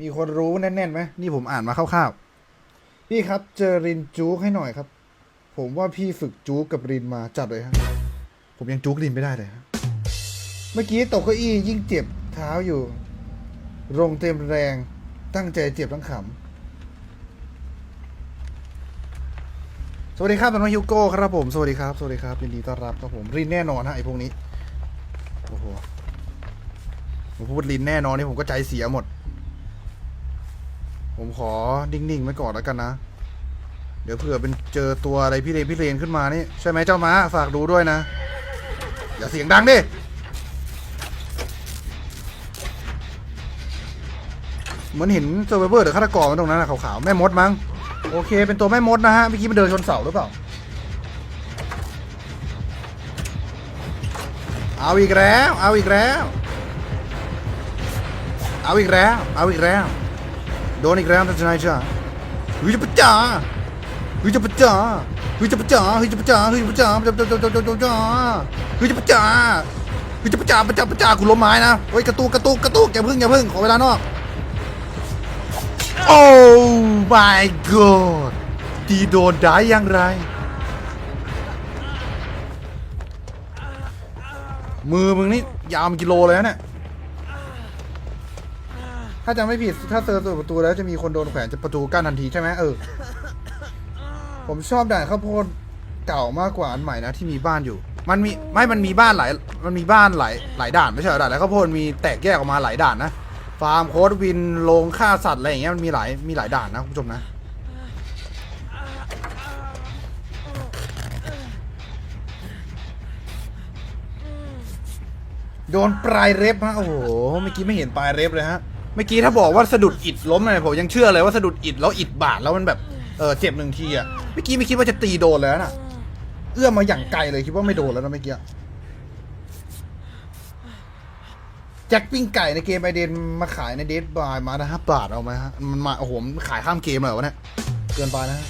มีคนรู้แน่นๆไหมนี่ผมอ่านมาคร่าวๆพี่ครับเจอรินจู๊กให้หน่อยครับ ผมว่าพี่ฝึกจู๊กกับรินมาจัดเลยครับผมยังจู๊กรินไม่ได้เลยครับเมื่อกี้ตกเก้าอี้ยิ่งเจ็บเท้าอยู่ ลงเต็มแรงตั้งใจเจ็บทั้งขำสวัสดีครับน้องฮิวโก้ครับผมสวัสดีครับสวัสดีครับยินดีต้อนรับครับผมรินแน่นอนฮะไอ้พวกนี้โอ้โหผมพูดรินแน่นอนนี่ผมก็ใจเสียหมด ผมขอนิ่งๆไว้ก่อนแล้วกันนะ เดี๋ยวเผื่อเป็นเจอตัวอะไรพี่เลนพี่เลนขึ้นมานี่ ใช่ไหมเจ้าม้าฝากดูด้วยนะ อย่าเสียงดังดิเหมือนเห็นเซอร์ไวเวอร์หรือฆาตกรมันตรงนั้นนะขาวๆแม่มดมั้งโอเค เป็นตัวแม่มดนะฮะเมื่อกี้มันเดินชนเสาหรือเปล่า เอาอีกแล้ว เอาอีกแล้ว เอาอีกแล้ว เอาอีกแล้ว โดนอีกแล้วท่านนายจ้าเฮ้ยจะปะจ่าเฮ้ยจะปะจ่าเฮ้ยจะปะจ่าเฮ้ยจะปะจ่าเฮ้ยจะปะจ่าจะจะจะจะจะจะเฮ้ยจะปะจ่าเฮ้ยจะปะจ่าปะจ่าปะจ่ากูล้มไม้นะเฮ้ยกระตุกกระตุกกระตุกอย่าพึ่งอย่าพึ่งขอเวลานอกโอ้ my god ตีโดนได้อย่างไร มือมึงนี่ยาวเป็นกิโลเลยนะเนี่ยาจำไม่ผิดถ้าเจอตัวประตูแล้วจะมีคนโดนแขวนจะประตูกั้นทันทีใช่ไหมเออ ผมชอบด่านข้าวโพดเก่ามากกว่าอันใหม่นะที่มีบ้านอยู่ มันมีไม่มันมีบ้านหลายมันมีบ้านหลายหลายด่านไม่ใช่เหรอด่านแล้วข้าวโพดมีแตกแยกออกมาหลายด่านนะฟาร์มโค้ดวินโรงฆ่าสัตว์อะไรอย่างเงี้ยมันมีหลายมีหลายด่านนะคุณผู้ชมนะโดนปลายเร็บฮะโอ้โหเมื่อกี้ไม่เห็นปลายเร็บเลยฮะ เมื่อกี้ถ้าบอกว่าสะดุดอิดล้มเลยผมยังเชื่อเลยว่าสะดุดอิดแล้วอิดบาดแล้วมันแบบเออเจ็บหนึ่งทีอะเมื่อกี้ไม่คิดว่าจะตีโดนเลยนะเอื้อมมาอย่างไกลเลยคิดว่าไม่โดนแล้วนะเมื่อกี้แจ็คปิ้งไก่ในเกมไอเดนมาขายในเดทบายมานะฮะบาทเอาไหมฮะมันมาโอ้โหมันขายข้ามเกมเลยเหรอวะเนี่ยเกินไปนะฮะ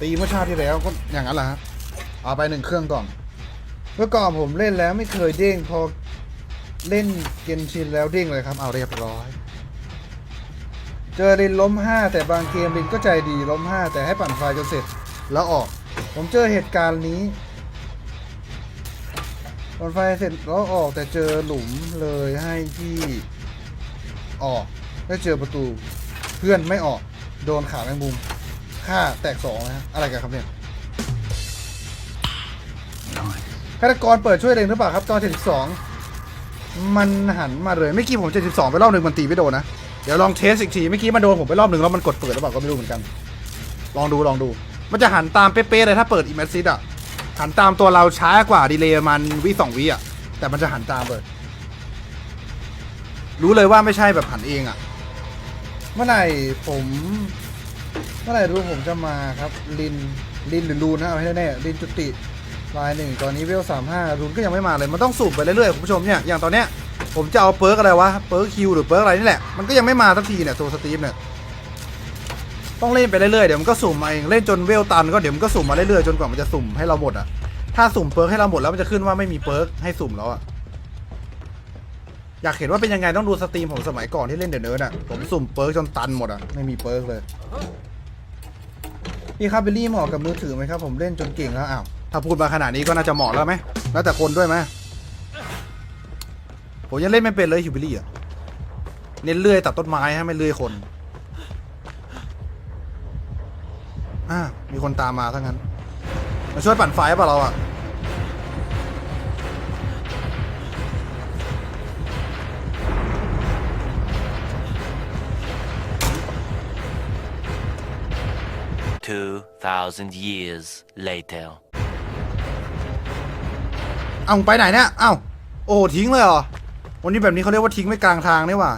ตีเมื่อชาติที่แล้วก็อย่างนั้นแหละฮะเอาไปหนึ่งเครื่องก่อนเมื่อก่อนผมเล่นแล้วไม่เคยเด้งพอ เล่นเกนชินแล้วเด้งเลยครับเอาเรียบร้อย เจอรินล้มห้าแต่บางเกมรินก็ใจดีล้มห้าแต่ให้ปั่นไฟจนเสร็จแล้วออก ผมเจอเหตุการณ์นี้ปั่นไฟเสร็จแล้วออกแต่เจอหลุมเลยให้พี่ออกได้เจอประตูเพื่อนไม่ออกโดนขาแมงมุมฆ่าแตกสองนะฮะอะไรกันครับเนี่ยฆาตกรเปิดช่วยเองหรือเปล่าครับตอน72 มันหันมาเลยเมื่อกี้ผม72ไปรอบหนึ่งมันตีไม่โดนนะ เดี๋ยวลองเทสอีกทีเมื่อกี้มันโดนผมไปรอบหนึ่งแล้วมันกดเปิดหรือเปล่าก็ไม่รู้เหมือนกัน ลองดูลองดู มันจะหันตามเป๊ะๆเลยถ้าเปิดอิมเมซิอะ หันตามตัวเราช้ากว่าดีเลย์มันวิสองวิอะ แต่มันจะหันตามเลยรู้เลยว่าไม่ใช่แบบหันเองอะ เมื่อไหร่ผม เมื่อไหร่รู้ผมจะมาครับ ลินลินหรือลูนนะเอาให้แน่ลินจุติ ลายหนึ่งตอนนี้เวลสามห้ารุนก็ยังไม่มาเลย มันต้องสูบไปเรื่อยๆคุณผู้ชมเนี่ยอย่างตอนเนี้ยผมจะเอาเปิร์กอะไรวะเปิร์กคิวหรือเปิร์กอะไรนี่แหละมันก็ยังไม่มาสักทีเนี่ยตัวสตีฟเนี่ยต้องเล่นไปเรื่อยๆเดี๋ยวมันก็สุ่มมาเองเล่นจนเวลตันก็เดี๋ยวมันก็สุ่มมาเรื่อยๆจนกว่ามันจะสุ่มให้เราหมดอะถ้าสุ่มเปิร์กให้เราหมดแล้วมันจะขึ้นว่าไม่มีเปิร์กให้สุ่มแล้วอะอยากเห็นว่าเป็นยังไงต้องดูสตรีมผมสมัยก่อนที่เล่นเดอะเนิร์ดอะผมสุ่มเปิร์กจนตันหมดอะไม่มีเปิร์กเลยพี่ครับเบลลี่เหมาะกับมือถือไหมครับผมเล่นจนเก่งแล้วอ้าว ถ้าพูดมาขนาดนี้ก็น่าจะเหมาะแล้วไหมแล้วแต่คนด้วยไหมผมยังเล่นไม่เป็นเลยฮิวบลลี่อะเน้นเลื่อยตัดต้นไม้ฮะไม่เลื่อยคนอ่ามีคนตามมาทั้งนั้น มาช่วยปั่นไฟป่ะเราอะ2,000 years later. เอ้ามึงไปไหนเนี่ยเอ้าโอ้ทิ้งเลยเหรอวันนี้แบบนี้เขาเรียกว่าทิ้งไว้กลางทางนี่หว่า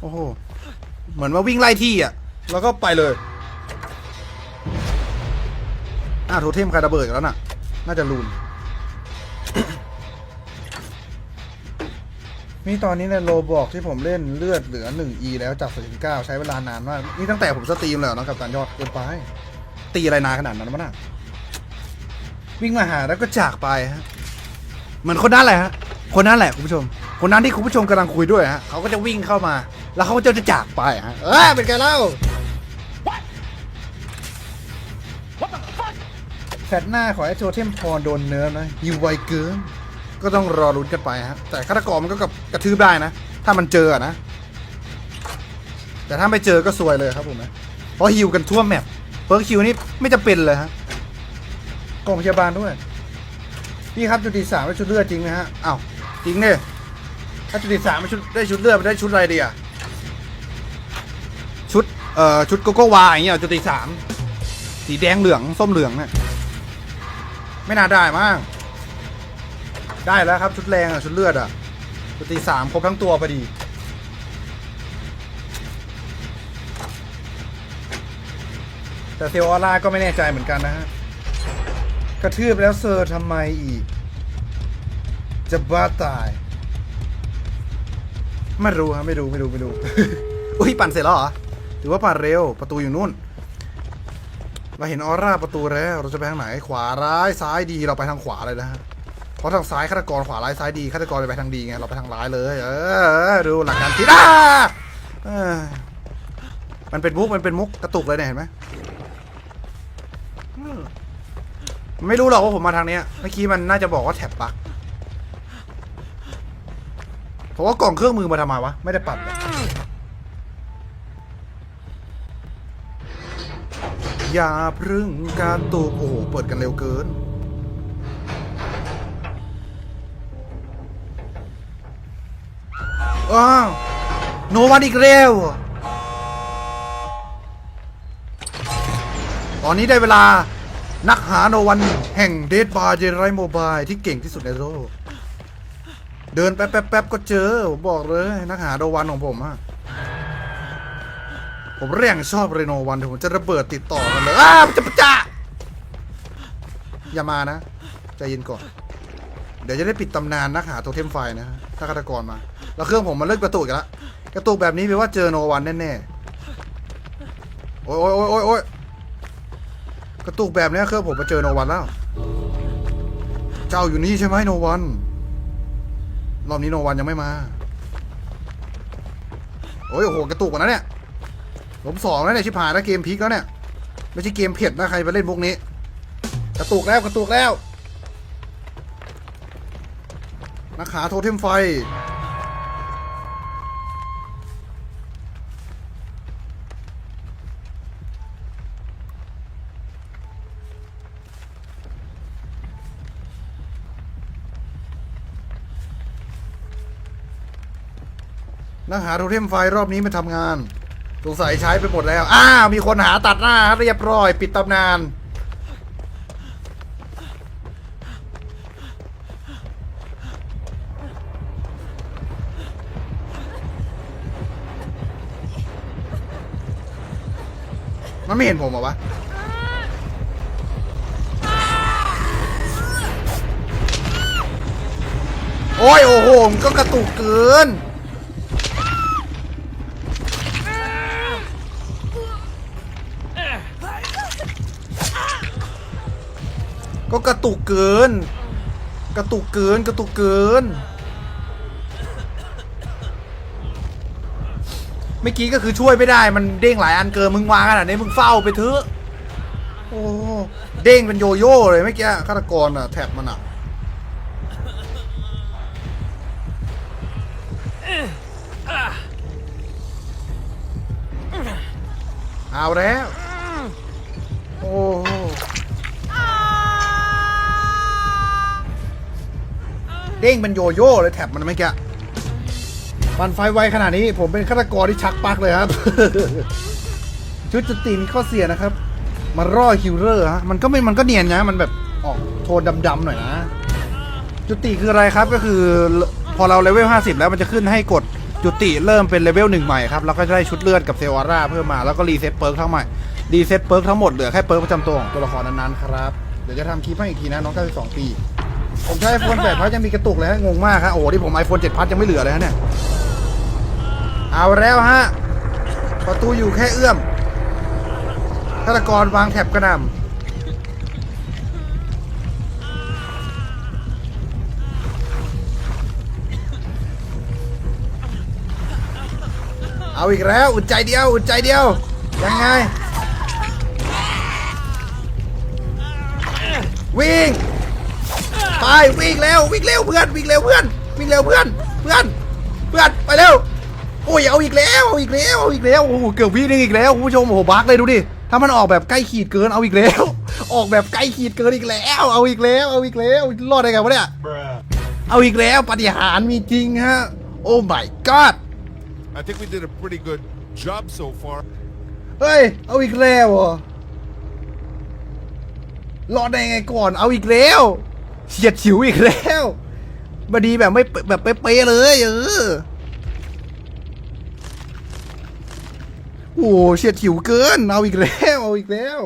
โอ้โหเหมือนว่าวิ่งไล่ที่อะ แล้วก็ไปเลยอ่าโทเทมใครระเบิดแล้วน่ะ น่าจะลูนนี่ตอนนี้ในโลบอกที่ผมเล่นเลือดเหลือ 1e แล้วจาก49ใช้เวลานานมาก นี่ตั้งแต่ผมสตรีมเลยเนาะกับตันยอดเกินไป ตีอะไรนานขนาดนั้นวะน่ะวิ่งมาหาแล้วก็จากไปฮะ เหมือนคนนั้นแหละฮะคนนั้นแหละคุณผู้ชม คนนั้นที่คุณผู้ชมกำลังคุยด้วยฮะเขาก็จะวิ่งเข้ามา แล้วเขาก็จะจากไปฮะเออเป็นไงเล่าแฟดหน้าของไอ้โทเทมพรโดนเนื้อนะยิวไวเกินก็ต้องรอลุ้นกันไปฮะแต่ฆาตกรมันก็กระทืบได้นะ ถ้ามันเจอนะ แต่ถ้าไม่เจอก็ซวยเลยครับผมนะเพราะฮิวกันทั่วแมปเพิร์กฮิวนี่ไม่จะเป็นเลยฮะกองพยาบาลด้วย พี่ครับจุดที่สามได้ชุดเลือดจริงไหมฮะอ้าวจริงเนี่ยถ้าจุดที่สามได้ชุดได้ชุดเลือดไปได้ชุดอะไรดีอะชุดเอ่อชุดโกโก้วาอย่างเงี้ยจุดที่สามสีแดงเหลืองส้มเหลืองเนี่ยไม่น่าได้มั้งได้แล้วครับ ชุดแรงอะชุดเลือดอะชุดตีสามครบทั้งตัวพอดีแต่เซลออร่าก็ไม่แน่ใจเหมือนกันนะฮะ กระทืบแล้วเซอร์ทำไมอีก จะบ้าตาย ไม่รู้ฮะไม่รู้ไม่รู้ไม่รู้ อุ้ยปั่นเสร็จแล้วเหรอถือว่าปั่นเร็วประตูอยู่นู่น เราเห็นออร่าประตูแล้ว เราจะไปทางไหน ขวาร้ายซ้ายดีเราไปทางขวาเลยนะฮะเพราะทางซ้ายฆาตกรขวาร้ายซ้ายดีฆาตกรไปทางดีไงเราไปทางร้ายเลย เออดูหลักการคิดอ่ามันเป็นมุกมันเป็นมุกกระตุกเลยเนี่ยเห็นไหม ไม่รู้หรอกว่าผมมาทางเนี้ยเมื่อกี้มันน่าจะบอกว่าแท็บปักเพราะว่ากล่องเครื่องมือมาทำไมวะ ไม่ได้ปัดเลยอย่าพรึงการตูโอ้โห เปิดกันเร็วเกิน อ้าว โนวันอีกเร็ว ตอนนี้ได้เวลา นักหาโนวันแห่งเดดบาร์เจไรโมบายที่เก่งที่สุดในโลกเดินแป๊บแป๊บแป๊บก็เจอ ผมบอกเลย นักหาโนวันของผมอะผมเรียงชอบเรโนวันเดี๋ยวผมจะระเบิดติดต่อกันเลยอ้าจะปะจ้าอย่ามานะใจเย็นก่อน เดี๋ยวจะได้ปิดตำนานนักหาโทเทมไฟนะฮะถ้าฆาตกรมา แล้วเครื่องผมมันเลิกกระตุกอีกแล้วกระตุกแบบนี้แปลว่าเจอโนวันแน่ๆโอ้ยโอ้ยโอ้ยโอ้ย กระตุกแบบนี้เครื่องผมมาเจอโนวันแล้ว เจ้าอยู่นี่ใช่ไหมโนวันรอบนี้โนวันยังไม่มา โอ้ยโอ้โหกระตุกกว่านะเนี่ยผมสองแล้วเนี่ยชิบหายแล้วเกมพลิกแล้วเนี่ยไม่ใช่เกมเผ็ดนะใครไปเล่นพวกนี้ กระตุกแล้วกระตุกแล้วนักหาโทเทมไฟ นักหาโทเทมไฟรอบนี้ม่ทำงาน สงสัยใช้ไปหมดแล้ว อ้ามีคนหาตัดหน้าเรียบร้อย ปิดตำนาน มันไม่เห็นผมเหรอวะโอ้ยโอ้โหมันก็กระตุกเกิน ก็กระตุกเกิน กระตุกเกินกระตุกเกิน เมื่อกี้ก็คือช่วยไม่ได้มันเด้งหลายอันเกินมึงวางขนาดนี้มึงเฝ้าไปเถอะโอ้เด้งเป็นโยโย่เลยเมื่อกี้ฆาตกรอะแท็บมันอะเอาแล้ว โอ้โห เด้งเป็นโยโย่เลยแท็บมันไม่แกะปันไฟไวขนาดนี้ผมเป็นฆาตกรที่ชักปักเลยครับ ชุดจุติมีข้อเสียนะครับ มันร่อคิวเลอร์ฮะมันก็ไม่มันก็เนียนนะมันแบบออกโทนดำๆหน่อยนะ จุติคืออะไรครับก็คือพอเราเลเวล50 แล้วมันจะขึ้นให้กดจุติเริ่มเป็นเลเวลหนึ่งใหม่ครับแล้วก็จะได้ชุดเลือดกับเซลอร่าเพิ่มมาแล้วก็รีเซ็ตเปิร์กทั้งใหม่รีเซ็ตเปิร์กทั้งหมดเหลือแค่เปิร์กประจำตัวของตัวละครนั้นๆครับเดี๋ยวจะทำคลิปให้อีกทีนะน้อง92ปี ผมใช้ไอโฟน8พัทยังมีกระตุกเลยฮะงงมากครับโอ้โหที่ผมไอโฟน7พัทยังไม่เหลือเลยฮะเนี่ย เอาแล้วฮะ ประตูอยู่แค่เอื้อมฆาตกรวางแถบกระหน่ำเอาอีกแล้วอุดใจเดียวอุดใจเดียว ยังไง วิ่ง ไปวิ่งเร็ววิ่งเร็วเพื่อนวิ่งเร็วเพื่อนวิ่งเร็วเพื่อนเพื่อนเพื่อนไปเร็วโอ้ยเอาอีกแล้วเอาอีกแล้วเอาอีกแล้วโอ้โหเกือบวินึงอีกแล้วคุณผู้ชมโอ้โหบักเลยดูดิถ้ามันออกแบบใกล้ขีดเกินเอาอีกแล้ว ออกแบบใกล้ขีดเกินอีกแล้ว เอาอีกแล้วเอาอีกแล้วรอดได้ไงวะเนี่ยเอาอีกแล้วปฏิหารย์มีจริงฮะโอ้ my god I think we did a pretty good job so far. เฮ้ยเอาอีกแล้วเหรอรอดได้ไงก่อนเอาอีกแล้ว เฉียดฉิวอีกแล้วบดีแบบไม่แบบเป๊ะเลย เออ โอ้โหเฉียดฉิวเกิน เอาอีกแล้ว เอาอีกแล้ว